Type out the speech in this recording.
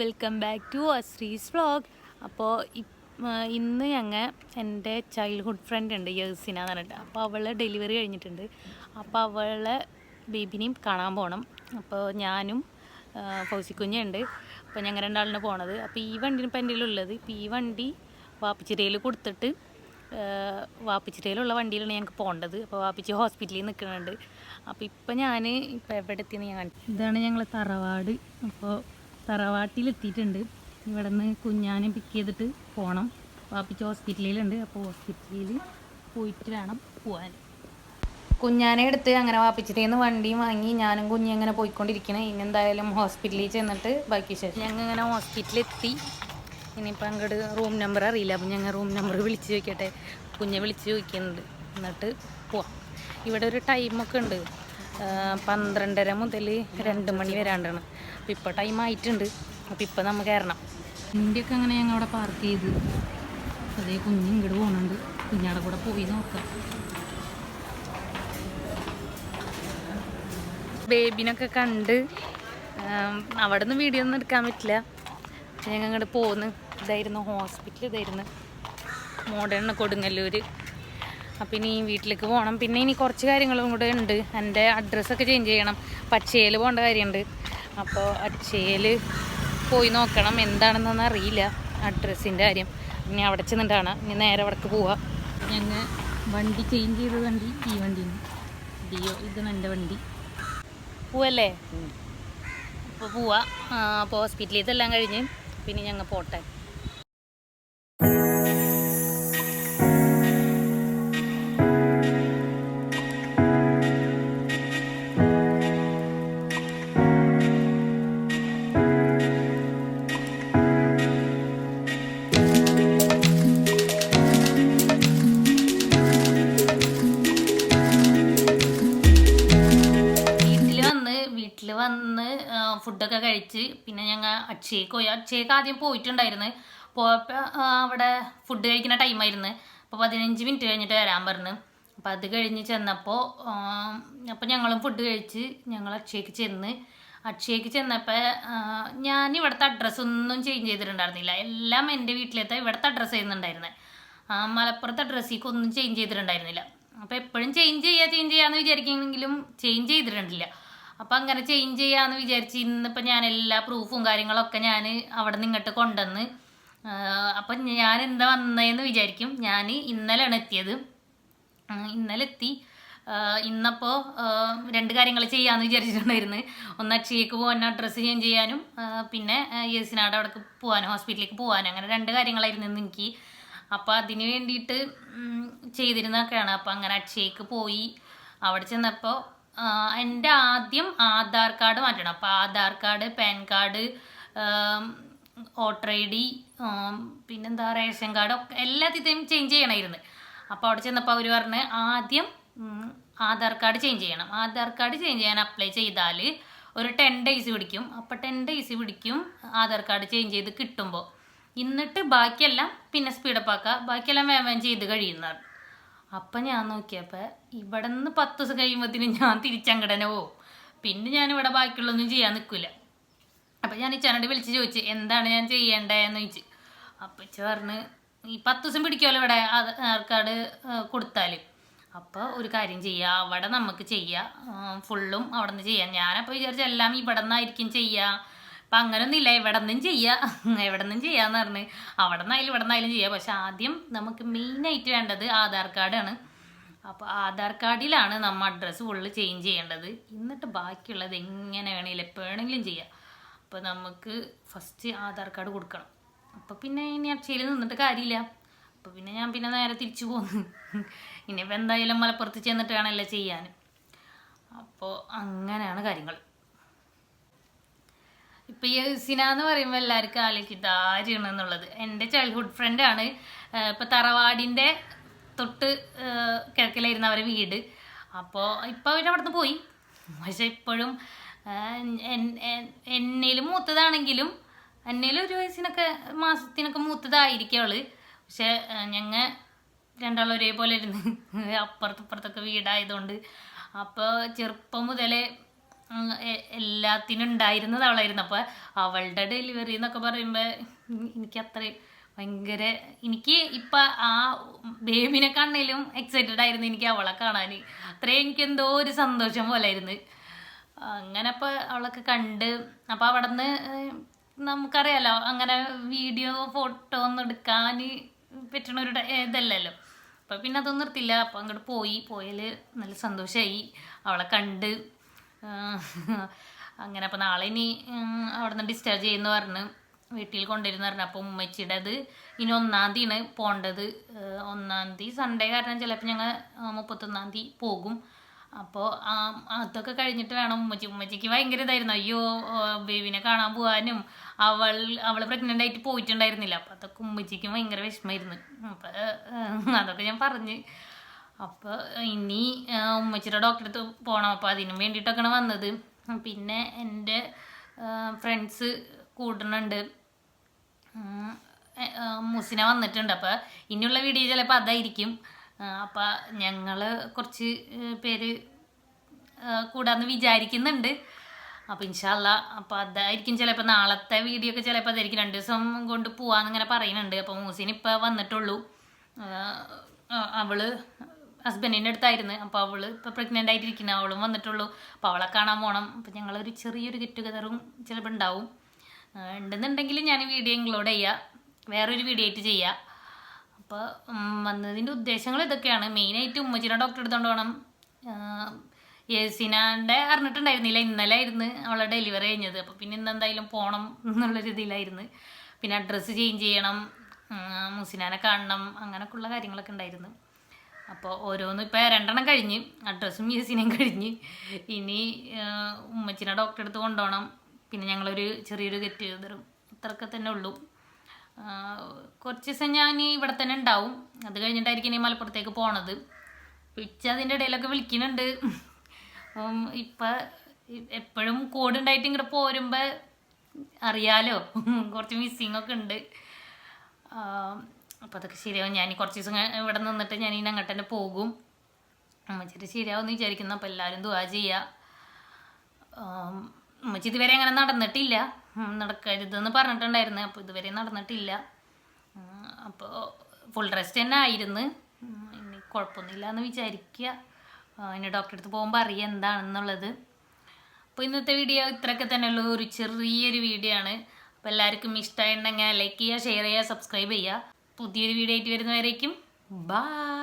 Welcome back to Ashree's vlog അപ്പോൾ ഇന്ന് ഞങ്ങൾ എന്റെ ചൈൽഡ്ഹുഡ് ഫ്രണ്ട് ഉണ്ട് യേഴ്സിന എന്ന് പറഞ്ഞിട്ട്. അപ്പോൾ അവളെ ഡെലിവറി കഴിഞ്ഞിട്ടുണ്ട്. അപ്പോൾ അവളെ ബേബിനെയും കാണാൻ പോകണം അപ്പോൾ ഞാനും ഫൗസിക്കുഞ്ഞ ഉണ്ട്. അപ്പോൾ ഞങ്ങൾ രണ്ടാളിന് പോണത്. അപ്പോൾ ഈ വണ്ടിന് ഇപ്പം എന്റെ ഉള്ളത് ഇപ്പോൾ ഈ വണ്ടി വാപ്പിച്ചിരയിൽ കൊടുത്തിട്ട് വാപ്പിച്ചിരയിലുള്ള വണ്ടിയിലാണ് ഞങ്ങൾക്ക് പോകേണ്ടത് അപ്പോൾ വാപ്പിച്ചി ഹോസ്പിറ്റലിൽ നിൽക്കുന്നുണ്ട് അപ്പോൾ ഇപ്പം ഞാൻ ഇപ്പോൾ എവിടെ എത്തിയെന്ന് ഞാൻ ഇതാണ് ഞങ്ങൾ തറവാട്. അപ്പോൾ തറവാട്ടിലെത്തിയിട്ടുണ്ട്. ഇവിടെ നിന്ന് കുഞ്ഞാനെ പിക്ക് ചെയ്തിട്ട് പോകണം വാപ്പിച്ച് ഹോസ്പിറ്റലിലുണ്ട് അപ്പോൾ ഹോസ്പിറ്റലിൽ പോയിട്ട് വേണം പോകാൻ കുഞ്ഞാനെ എടുത്ത് അങ്ങനെ വാപ്പിച്ചിട്ട് നിന്ന് വണ്ടിയും വാങ്ങി. ഞാനും കുഞ്ഞി അങ്ങനെ പോയിക്കൊണ്ടിരിക്കണേ. ഇനി എന്തായാലും ഹോസ്പിറ്റലിൽ ചെന്നിട്ട് ബാക്കി ശേഷം ഞങ്ങൾ ഇങ്ങനെ ഹോസ്പിറ്റലിലെത്തി ഇനിയിപ്പോൾ അങ്ങോട്ട് റൂം നമ്പർ അറിയില്ല. അപ്പം ഞങ്ങൾ റൂം നമ്പർ വിളിച്ച് ചോദിക്കട്ടെ. കുഞ്ഞെ വിളിച്ച് ചോദിക്കുന്നുണ്ട്. എന്നിട്ട് പോവാം. ഇവിടെ ഒരു ടൈമൊക്കെ ഉണ്ട്. പന്ത്രണ്ടര മുതൽ രണ്ട് മണി വരാണ്ടാണ്. അപ്പം ഇപ്പോൾ ടൈം ആയിട്ടുണ്ട്. അപ്പം ഇപ്പോൾ നമുക്ക് കയറണം വണ്ടിയൊക്കെ അങ്ങനെ ഞങ്ങൾ അവിടെ പാർക്ക് ചെയ്ത്? അതേ കുഞ്ഞ് ഇങ്ങോട്ട് പോകുന്നുണ്ട് കുഞ്ഞാടെ കൂടെ പോയി നോക്കാം. ബേബിനൊക്കെ കണ്ട് അവിടെ നിന്ന് വീഡിയോ ഒന്നും എടുക്കാൻ പറ്റില്ല. ഞങ്ങൾ അങ്ങോട്ട് പോകുന്നു ഇതായിരുന്നു ഹോസ്പിറ്റൽ ഇതായിരുന്നു. മോഡേൺ കൊടുങ്ങല്ലൂർ അപ്പം ഇനി വീട്ടിലേക്ക് പോകണം പിന്നെ ഇനി കുറച്ച് കാര്യങ്ങളും കൂടെ ഉണ്ട്. എന്റെ അഡ്രസ്സൊക്കെ ചേഞ്ച് ചെയ്യണം. പച്ചയിൽ പോകേണ്ട കാര്യമുണ്ട്. അപ്പോൾ അക്ഷയയിൽ പോയി നോക്കണം. എന്താണെന്നൊന്നും അറിയില്ല. അഡ്രസ്സിന്റെ കാര്യം. ഇനി അവിടെ ചെന്നിട്ടാണ്. ഇനി നേരെ അവിടേക്ക് പോവാം ഞങ്ങൾ വണ്ടി ചേഞ്ച് ചെയ്ത വണ്ടി ഈ വണ്ടിയാണ്. ഡിയോ ഇതാണ് എന്റെ വണ്ടി. പോവല്ലേ? അപ്പോൾ പോവാം. അപ്പോൾ ഹോസ്പിറ്റലിൽ ഇതെല്ലാം കഴിഞ്ഞ്. പിന്നെ ഞങ്ങൾ പോട്ടെ. വീട്ടിൽ വന്ന് ഫുഡൊക്കെ കഴിച്ച് പിന്നെ ഞങ്ങൾ അക്ഷയ്ക്ക് പോയി. അക്ഷയ്ക്ക് ആദ്യം പോയിട്ടുണ്ടായിരുന്നു. പോയപ്പോൾ അവിടെ ഫുഡ് കഴിക്കുന്ന ടൈമായിരുന്നു അപ്പോൾ പതിനഞ്ച് മിനിറ്റ് കഴിഞ്ഞിട്ട് വരാൻ പറഞ്ഞു. അപ്പം അത് കഴിഞ്ഞ് ചെന്നപ്പോൾ അപ്പോൾ ഞങ്ങളും ഫുഡ് കഴിച്ച് ഞങ്ങൾ അക്ഷയ്ക്ക് ചെന്ന്. അക്ഷയ്ക്ക് ചെന്നപ്പോൾ ഞാൻ ഇവിടുത്തെ അഡ്രസ്സൊന്നും ചേഞ്ച് ചെയ്തിട്ടുണ്ടായിരുന്നില്ല. എല്ലാം എന്റെ വീട്ടിലത്തെ ഇവിടുത്തെ അഡ്രസ്സ് ചെയ്യുന്നുണ്ടായിരുന്നത് മലപ്പുറത്തെ അഡ്രസ്സിലേക്ക് ഒന്നും ചേഞ്ച് ചെയ്തിട്ടുണ്ടായിരുന്നില്ല. അപ്പോൾ എപ്പോഴും ചേഞ്ച് ചെയ്യുക ചേഞ്ച് ചെയ്യാമെന്ന് വിചാരിക്കുമെങ്കിലും ചേഞ്ച് ചെയ്തിട്ടുണ്ടില്ല. അപ്പോൾ അങ്ങനെ ചേഞ്ച് ചെയ്യാന്ന് വിചാരിച്ച് ഇന്നിപ്പോൾ ഞാൻ എല്ലാ പ്രൂഫും കാര്യങ്ങളൊക്കെ ഞാൻ അവിടെ നിന്ന് ഇങ്ങോട്ട് കൊണ്ടുവന്ന് അപ്പം ഞാൻ എന്താ വന്നതെന്ന് വിചാരിക്കും. ഞാൻ ഇന്നലെയാണ് എത്തിയത്. ഇന്നലെ എത്തി. ഇന്നപ്പോൾ രണ്ട് കാര്യങ്ങൾ ചെയ്യാമെന്ന് വിചാരിച്ചിട്ടുണ്ടായിരുന്നു. ഒന്ന് അക്ഷയക്ക് പോകാൻ അഡ്രസ്സ് ചേഞ്ച് ചെയ്യാനും പിന്നെ യേസിനാട് അവിടേക്ക് പോകാനും ഹോസ്പിറ്റലിലേക്ക് പോകാനും അങ്ങനെ രണ്ട് കാര്യങ്ങളായിരുന്നു ഇന്ന് എനിക്ക്. അപ്പോൾ അതിന് വേണ്ടിയിട്ട് ചെയ്തിരുന്നൊക്കെയാണ് അപ്പോൾ അങ്ങനെ അക്ഷയക്ക് പോയി. അവിടെ ചെന്നപ്പോൾ എന്റെ ആദ്യം ആധാർ കാർഡ് മാറ്റണം. അപ്പോൾ Aadhaar card PAN card voter I D പിന്നെന്താ റേഷൻ കാർഡ് ഒക്കെ എല്ലാത്തിന്റെയും ചേഞ്ച് ചെയ്യണമായിരുന്നു അപ്പോൾ അവിടെ ചെന്നപ്പോൾ അവർ പറഞ്ഞ് ആദ്യം ആധാർ കാർഡ് ചേഞ്ച് ചെയ്യണം. ആധാർ കാർഡ് ചേഞ്ച് ചെയ്യാൻ അപ്ലൈ ചെയ്താൽ ഒരു ടെൻ ഡേയ്സ് പിടിക്കും. അപ്പോൾ ടെൻ ഡേയ്സ് പിടിക്കും ആധാർ കാർഡ് ചേഞ്ച് ചെയ്ത് കിട്ടുമ്പോൾ എന്നിട്ട് ബാക്കിയെല്ലാം പിന്നെ സ്പീഡപ്പ് ആക്കുക ബാക്കിയെല്ലാം വേഗം ചെയ്ത് കഴിയുന്നതാണ്. അപ്പം ഞാൻ നോക്കിയപ്പോൾ ഇവിടെ നിന്ന് പത്ത് ദിവസം കഴിയുമ്പോഴത്തേനും ഞാൻ തിരിച്ചങ്ങടനെ പോവും. പിന്നെ ഞാൻ ഇവിടെ ബാക്കിയുള്ളൊന്നും ചെയ്യാൻ നിൽക്കില്ല അപ്പം ഞാൻ ഇച്ചാനോട് വിളിച്ച് ചോദിച്ചു എന്താണ് ഞാൻ ചെയ്യേണ്ടതെന്ന് ചോദിച്ചു. അപ്പം ഇച്ച പറഞ്ഞ് ഈ പത്ത് ദിവസം പിടിക്കുമല്ലോ ഇവിടെ ആധാർ കാർഡ് കൊടുത്താൽ അപ്പോൾ ഒരു കാര്യം ചെയ്യുക അവിടെ നമുക്ക് ചെയ്യാം. ഫുള്ളും അവിടെ നിന്ന് ചെയ്യാം. ഞാനപ്പോൾ വിചാരിച്ച എല്ലാം ഇവിടെ നിന്നായിരിക്കും ചെയ്യുക അപ്പം അങ്ങനൊന്നും ഇല്ല എവിടെ നിന്നും ചെയ്യുക എവിടെ നിന്നും ചെയ്യാന്ന് പറഞ്ഞ്. അവിടെ നിന്നായാലും ഇവിടെ നിന്നായാലും ചെയ്യാം. പക്ഷെ ആദ്യം നമുക്ക് മെയിൻ ആയിട്ട് വേണ്ടത് ആധാർ കാർഡാണ് അപ്പോൾ ആധാർ കാർഡിലാണ് നമ്മൾ അഡ്രസ്സ് ഫുള്ള് ചേഞ്ച് ചെയ്യേണ്ടത്. എന്നിട്ട് ബാക്കിയുള്ളത് എങ്ങനെ വേണമെങ്കിലും എപ്പോൾ വേണമെങ്കിലും ചെയ്യാം. അപ്പോൾ നമുക്ക് ഫസ്റ്റ് ആധാർ കാർഡ് കൊടുക്കണം. അപ്പോൾ പിന്നെ ഇനി അക്ഷയിൽ നിന്നിട്ട് കാര്യമില്ല. അപ്പോൾ പിന്നെ ഞാൻ പിന്നെ നേരെ തിരിച്ചു പോന്നു. ഇനിയിപ്പോൾ എന്തായാലും മലപ്പുറത്ത് ചെന്നിട്ട് വേണമല്ലോ ചെയ്യാൻ അപ്പോൾ അങ്ങനെയാണ് കാര്യങ്ങൾ ഇപ്പം ഈ സിന എന്ന് പറയുമ്പോൾ എല്ലാവർക്കും ആലോചിക്കും ഇതാരാണ് എന്നുള്ളത്. എന്റെ ചൈൽഡ്ഹുഡ് ഫ്രണ്ട് ആണ്. ഇപ്പം തറവാടിന്റെ തൊട്ട് കിഴക്കിലായിരുന്നു അവരെ വീട്. അപ്പോൾ ഇപ്പൊ അവർ അവിടെ നിന്ന് പോയി. പക്ഷെ ഇപ്പോഴും എന്നേലും മൂത്തതാണെങ്കിലും എന്നേലും ഒരു വയസ്സിനൊക്കെ മാസത്തിനൊക്കെ മൂത്തതായിരിക്കും അവൾ. പക്ഷെ ഞങ്ങൾ രണ്ടാളും ഒരേപോലെ ഇരുന്ന് അപ്പുറത്തപ്പുറത്തൊക്കെ വീടായതുകൊണ്ട്. അപ്പോൾ ചെറുപ്പം മുതലേ എല്ലാത്തിനും ഉണ്ടായിരുന്നത് അവളായിരുന്നു. അപ്പോൾ അവളുടെ ഡെലിവറി എന്നൊക്കെ പറയുമ്പോൾ എനിക്ക് അത്രയും ഭയങ്കര എനിക്ക് ഇപ്പം ആ ബേബിനെ കണ്ണിലും എക്സൈറ്റഡ് ആയിരുന്നു എനിക്ക് അവളെ കാണാൻ. അത്രയും എനിക്ക് എന്തോ ഒരു സന്തോഷം പോലെ ആയിരുന്നു. അങ്ങനെ അപ്പോൾ അവളൊക്കെ കണ്ട് അപ്പോൾ അവിടെ നിന്ന് നമുക്കറിയാലോ അങ്ങനെ വീഡിയോ ഫോട്ടോ ഒന്നും എടുക്കാൻ പറ്റണ ഒരു ഇതല്ലല്ലോ. അപ്പം പിന്നെ അതൊന്നും നിർത്തില്ല. അപ്പം അങ്ങോട്ട് പോയി. പോയാൽ നല്ല സന്തോഷമായി അവളെ കണ്ട് അങ്ങനെ അപ്പം നാളെ ഇനി അവിടെ നിന്ന് ഡിസ്ചാർജ് ചെയ്യുന്നു പറഞ്ഞ് വീട്ടിൽ കൊണ്ടുവരുന്ന പറഞ്ഞു. അപ്പം ഉമ്മച്ചിയുടെ അത് ഇനി ഒന്നാം തീയതിയാണ് പോണ്ടത്. ഒന്നാം തീയതി സൺഡേ കാരണം ചിലപ്പോൾ ഞങ്ങൾ മുപ്പത്തൊന്നാം തീയതി പോകും. അപ്പോൾ അതൊക്കെ കഴിഞ്ഞിട്ട് വേണം ഉമ്മച്ചി. ഉമ്മച്ചിക്ക് ഭയങ്കര ഇതായിരുന്നു. അയ്യോ ബേബിനെ കാണാൻ പോകാനും അവൾ അവൾ പ്രഗ്നന്റ് ആയിട്ട് പോയിട്ടുണ്ടായിരുന്നില്ല. അപ്പോൾ അതൊക്കെ ഉമ്മച്ചിക്കും ഭയങ്കര വിഷമമായിരുന്നു. അപ്പോൾ അതൊക്കെ ഞാൻ പറഞ്ഞ് അപ്പോൾ ഇനി ഉമ്മച്ചിയുടെ ഡോക്ടറെ അടുത്ത് പോകണം അപ്പോൾ അതിനും വേണ്ടിയിട്ടൊക്കെയാണ് വന്നത്. പിന്നെ എന്റെ ഫ്രണ്ട്സ് കൂടുന്നുണ്ട് മുസിന വന്നിട്ടുണ്ട്. അപ്പോൾ ഇനിയുള്ള വീഡിയോ ചിലപ്പോൾ അതായിരിക്കും. അപ്പോൾ ഞങ്ങൾ കുറച്ച് പേര് കൂടാന്ന് വിചാരിക്കുന്നുണ്ട്. അപ്പോൾ ഇൻഷാല്ല അപ്പോൾ അതായിരിക്കും ചിലപ്പോൾ നാളത്തെ വീഡിയോ ഒക്കെ ചിലപ്പോൾ അതായിരിക്കും. രണ്ട് ദിവസം കൊണ്ട് പോവാന്ന് പറയുന്നുണ്ട്. അപ്പോൾ മൂസിന് ഇപ്പോൾ വന്നിട്ടുള്ളൂ അവൾ ഹസ്ബൻഡിന്റെ അടുത്തായിരുന്നു. അപ്പോൾ അവൾ ഇപ്പോൾ പ്രഗ്നന്റ് ആയിട്ടിരിക്കുന്ന. അവളും വന്നിട്ടുള്ളൂ. അപ്പോൾ അവളെ കാണാൻ പോകണം അപ്പോൾ ഞങ്ങളൊരു ചെറിയൊരു ഗെറ്റ് ടുഗതറും ചിലപ്പോൾ ഉണ്ടാവും ഉണ്ടെന്നുണ്ടെങ്കിൽ ഞാൻ വീഡിയോ ഇൻക്ലൂഡ് ചെയ്യാം. വേറൊരു വീഡിയോ ആയിട്ട് ചെയ്യാം. അപ്പോൾ വന്നതിന്റെ ഉദ്ദേശങ്ങൾ ഇതൊക്കെയാണ്. മെയിനായിട്ട് ഉമ്മച്ചിനെ ഡോക്ടറെ എടുത്തോണ്ട് പോകണം യേസിനാന്റെ അറിഞ്ഞിട്ടുണ്ടായിരുന്നില്ല. ഇന്നലെ ആയിരുന്നു അവളെ ഡെലിവറി കഴിഞ്ഞത്. അപ്പോൾ പിന്നെ ഇന്ന് എന്തായാലും പോകണം എന്നുള്ളൊരു ഇതിലായിരുന്നു പിന്നെ അഡ്രസ്സ് ചേഞ്ച് ചെയ്യണം. മുസിനാനെ കാണണം. അങ്ങനെയൊക്കെയുള്ള കാര്യങ്ങളൊക്കെ ഉണ്ടായിരുന്നു. അപ്പോൾ ഓരോന്ന് ഇപ്പോൾ രണ്ടെണ്ണം കഴിഞ്ഞ് അഡ്രസ്സും മ്യൂസിനെയും കഴിഞ്ഞ്. ഇനി ഉമ്മച്ചിനെ ഡോക്ടറെ അടുത്ത് കൊണ്ടുപോകണം. പിന്നെ ഞങ്ങളൊരു ചെറിയൊരു ഗെറ്റ് ടുഗതറും ഇത്രയൊക്കെ തന്നെ ഉള്ളൂ. കുറച്ച് ദിവസം ഞാൻ ഇവിടെ തന്നെ ഉണ്ടാവും. അത് കഴിഞ്ഞിട്ടായിരിക്കും ഇനി മലപ്പുറത്തേക്ക് പോണത്. പിച്ച അതിന്റെ ഇടയിലൊക്കെ വിളിക്കുന്നുണ്ട്. ഇപ്പം എപ്പോഴും കോഡ് ഉണ്ടായിട്ട് ഇങ്ങോട്ട് പോരുമ്പോൾ അറിയാലോ. കുറച്ച് മിസ്സിങ് ഒക്കെ ഉണ്ട്. അപ്പോൾ അതൊക്കെ ശരിയാവും. ഞാൻ കുറച്ച് ദിവസം ഇവിടെ നിന്നിട്ട് ഞാൻ ഇനി അങ്ങോട്ട് തന്നെ പോകും. അമ്മച്ചിട്ട് ശരിയാവും എന്ന് വിചാരിക്കുന്നു. അപ്പോൾ എല്ലാവരും ദുവാ ചെയ്യുക അമ്മച്ചി ഇതുവരെ അങ്ങനെ നടന്നിട്ടില്ല. നടക്കരുതെന്ന് പറഞ്ഞിട്ടുണ്ടായിരുന്നു. അപ്പോൾ ഇതുവരെ നടന്നിട്ടില്ല. അപ്പോൾ ഫുൾ റെസ്റ്റ് തന്നെ ആയിരുന്നു. ഇനി കുഴപ്പമൊന്നുമില്ല എന്ന് വിചാരിക്കുക ഇനി ഡോക്ടറെ അടുത്ത് പോകുമ്പോൾ അറിയാം എന്താണെന്നുള്ളത്. അപ്പോൾ ഇന്നത്തെ വീഡിയോ ഇത്രയൊക്കെ തന്നെ ഉള്ളൂ ഒരു ചെറിയൊരു വീഡിയോ ആണ്. അപ്പോൾ എല്ലാവർക്കും ഇഷ്ടമായിട്ടുണ്ടെങ്കിൽ ലൈക്ക് ചെയ്യുക ഷെയർ ചെയ്യുക സബ്സ്ക്രൈബ് ചെയ്യുക. പുതിയൊരു വീഡിയോ ആയിട്ട് വരുന്നവരേക്കും ബൈ.